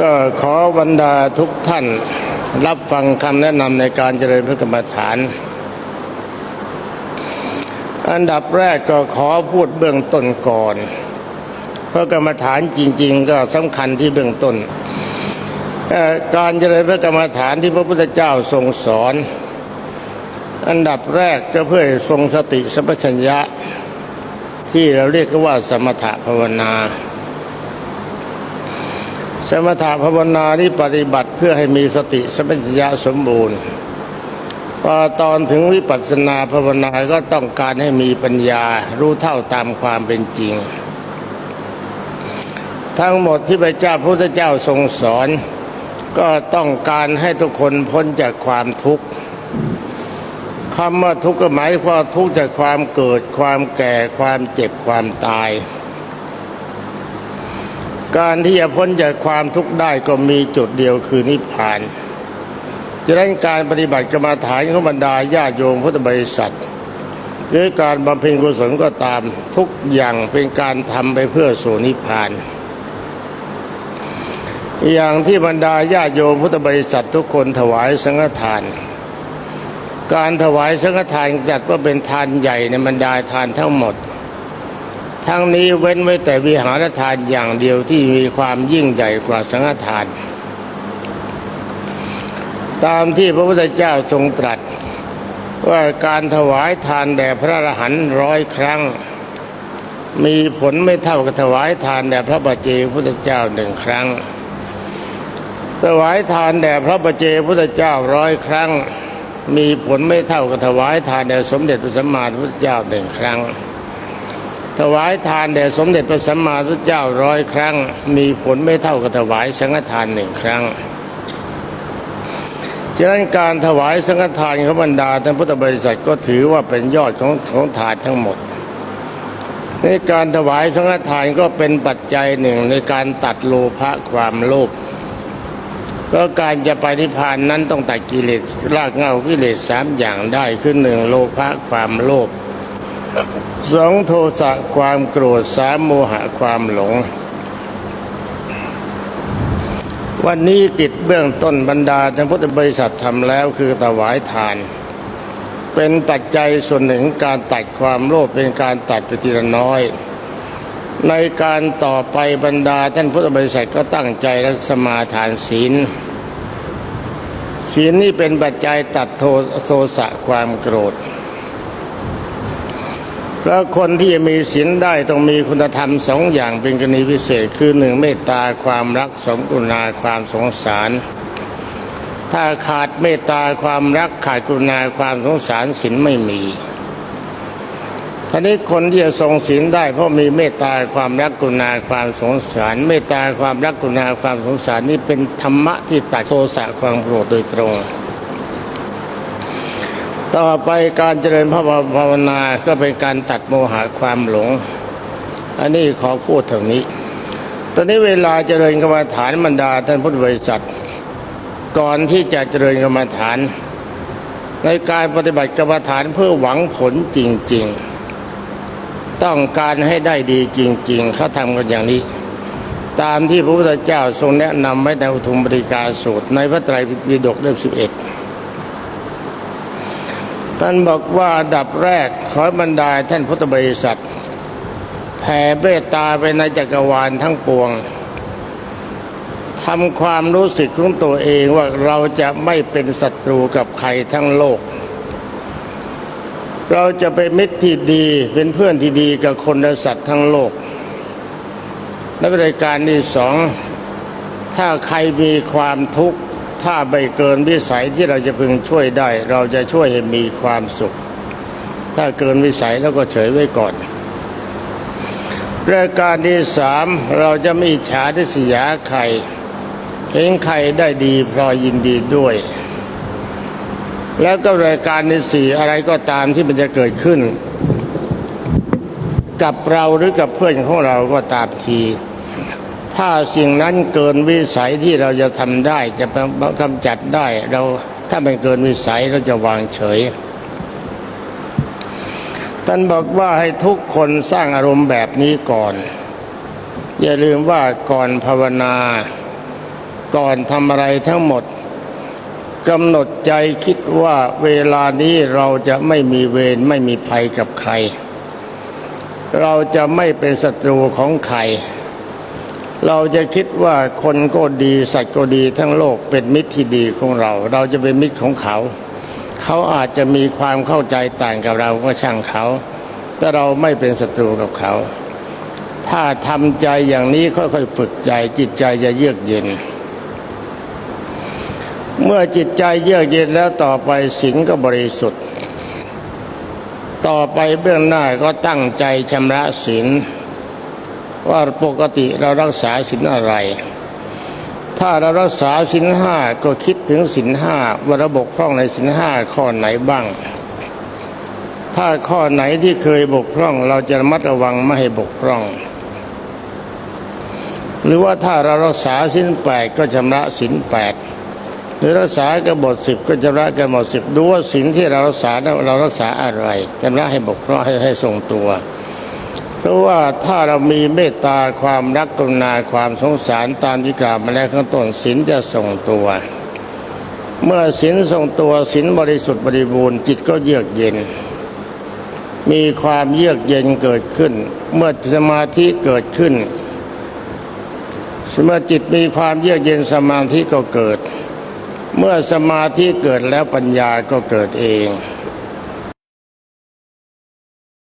ก็ขอบรรดาทุกท่านรับฟังคำแนะนำในการเจริญพระกรรมฐาน อันดับแรกก็ขอพูดเบื้องต้นก่อน พระกรรมฐานจริง ๆ ก็สำคัญที่เบื้องต้น การเจริญพระกรรมฐานที่พระพุทธเจ้าทรงสอน อันดับแรกก็เพื่อทรงสติสัมปชัญญะ ที่เราเรียกว่าสมถภาวนา มถภาวนานี้ปฏิบัติเพื่อให้มีสติสัมปชัญญะสมบูรณ์พอตอนถึงวิปัสสนาภาวนาก็ต้องการให้มีปัญญารู้เท่าตามความเป็นจริง ทั้งหมดที่พระเจ้าพุทธเจ้าทรงสอน ก็ต้องการให้ทุกคนพ้นจากความทุกข์คำว่าทุกข์ก็หมายความทุกข์จากความเกิดความแก่ความเจ็บความตาย การที่จะพ้นจากความทุกข์ได้ก็มีจุดเดียวคือนิพพานฉะนั้นการปฏิบัติกรรมฐานของบรรดาญาโยมพุทธบริษัทหรือการบำเพ็ญกุศลก็ตามทุกอย่างเป็นการทำไปเพื่อสู่นิพพาน อย่างที่บรรดาญาโยมพุทธบริษัททุกคนถวายสังฆทาน การถวายสังฆทานจัดว่าเป็นทานใหญ่ในบรรดาทานทั้งหมด ทั้งนี้เว้นไว้แต่วิหารทานอย่างเดียวที่มีความยิ่งใหญ่กว่าสังฆทาน ตามที่พระพุทธเจ้าทรงตรัส ว่าการถวายทานแด่พระอรหันต์ร้อยครั้ง มีผลไม่เท่ากับถวายทานแด่พระบัจเจพุทธเจ้าหนึ่งครั้ง ถวายทานแด่พระบัจเจพุทธเจ้าร้อยครั้ง มีผลไม่เท่ากับถวายทานแด่สมเด็จพระสัมมาสัมพุทธเจ้าหนึ่งครั้ง ถวายทานแด่สมเด็จพระสัมมาสัมพุทธเจ้าร้อยครั้ง มีผลไม่เท่ากับถวายสังฆทานหนึ่งครั้งฉะนั้นการถวายสังฆทานของบรรดาท่านพุทธบริษัทก็ถือว่าเป็นยอดของของทานทั้งหมดในการถวายสังฆทานก็เป็นปัจจัยหนึ่งในการตัดโลภะความโลภเพราะการจะไปนิพพานนั้นต้องตัดกิเลสรากเหง้ากิเลสสามอย่างได้คือหนึ่งโลภะความโลภ สองโทสะความโกรธสามโมหะความหลง วันนี้กิจเบื้องต้นบรรดาท่านพุทธบริษัททำแล้วคือถวายทาน เป็นปัจจัยส่วนหนึ่งการตัดความโลภเป็นการตัดไปทีละน้อย ในการต่อไปบรรดาท่านพุทธบริษัทก็ตั้งใจรักสมาทานศีลศีลนี่เป็นปัจจัยตัดโทโทสะความโกรธ เพราะคนที่จะมีศีลได้ต้องมีคุณธรรมสองอย่างเป็นกรณีพิเศษคือหนึ่งเมตตาความรักสองกุณาความสงสาร ถ้าขาดเมตตาความรักขาดกุณาความสงสารศีลไม่มีทีนี้คนที่จะทรงศีลได้เพราะมีเมตตาความรักกุณาความสงสาร เมตตาความรักกุณาความสงสารนี่เป็นธรรมะที่ตัดโทสะความโกรธโดยตรง ต่อไปการเจริญพระภาวนาก็เป็นการตัดโมหะความหลง อันนี้ขอพูดเท่านี้ ตอนนี้เวลาเจริญกรรมฐานบรรดาท่านพุทธบริษัท ก่อนที่จะเจริญกรรมฐาน ในการปฏิบัติกรรมฐานเพื่อหวังผลจริง ๆ ต้องการให้ได้ดีจริง ๆ เขาทำกันอย่างนี้ ตามที่พระพุทธเจ้าทรงแนะนำไว้ในอุทุมปริกาสูตรในพระไตรปิฎกเล่มสิบเอ็ด ท่านบอกว่าอันดับแรกขอบรรดาท่านพุทธบริษัทแผ่เมตตาไปในจักรวาลทั้งปวงทำความรู้สึกของตัวเองว่าเราจะไม่เป็นศัตรูกับใครทั้งโลก เราจะเป็นมิตรที่ดีเป็นเพื่อนที่ดีกับคนและสัตว์ทั้งโลก และบริการที่สองถ้าใครมีความทุกข์ ถ้าไม่เกินวิสัยที่เราจะพึงช่วยได้ เราจะช่วยให้มีความสุข ถ้าเกินวิสัยแล้วก็เฉยไว้ก่อนรายการที่สามเราจะไม่อิจฉาทิษยาใครเห็นใครได้ดีพลอยยินดีด้วย แล้วก็รายการที่สี่อะไรก็ตามที่มันจะเกิดขึ้น กับเราหรือกับเพื่อนของเราก็ตามที ถ้าสิ่งนั้นเกินวิสัยที่เราจะทำได้จะกำจัดได้เราถ้ามันเกินวิสัยเราจะวางเฉยท่านบอกว่าให้ทุกคนสร้างอารมณ์แบบนี้ก่อน อย่าลืมว่าก่อนภาวนา ก่อนทำอะไรทั้งหมดกำหนดใจคิดว่าเวลานี้เราจะไม่มีเวรไม่มีภัยกับใคร เราจะไม่เป็นศัตรูของใคร เราจะคิดว่าคนก็ดีสัตว์ก็ดีทั้งโลกเป็นมิตรที่ดีของเรา เราจะเป็นมิตรของเขา เขาอาจจะมีความเข้าใจต่างกับเราก็ช่างเขา แต่เราไม่เป็นศัตรูกับเขา ถ้าทำใจอย่างนี้ค่อยๆฝึกใจจิตใจจะเยือกเย็น เมื่อจิตใจเยือกเย็นแล้วต่อไปศีลก็บริสุทธิ์ ต่อไปเบื้องหน้าก็ตั้งใจชำระศีล ว่าปกติเรารักษาศีลอะไร ถ้าเรารักษาศีลห้าก็คิดถึงศีลห้าว่าระบกพร่องในศีลห้าข้อไหนบ้าง ถ้าข้อไหนที่เคยบกพร่อง เราจะระมัดระวังไม่ให้บกพร่อง หรือว่าถ้าเรารักษาศีลแปดก็ชำระศีลแปดหรือรักษากบฏสิบก็ชำระกบฏสิบดูว่าศีลที่เรารักษาเรารักษาอะไรชำระให้บกพร่องให้ให้ทรงตัว เพราะว่าถ้าเรามีเมตตาความรักกรุณาความสงสารตามที่กล่าวมาแล้วข้างต้นศีลจะทรงตัว เมื่อศีลทรงตัวศีลบริสุทธิ์บริบูรณ์จิตก็เยือกเย็น มีความเยือกเย็นเกิดขึ้น เมื่อสมาธิเกิดขึ้นเมื่อจิตมีความเยือกเย็นสมาธิก็เกิด เมื่อสมาธิเกิดแล้วปัญญาก็เกิดเอง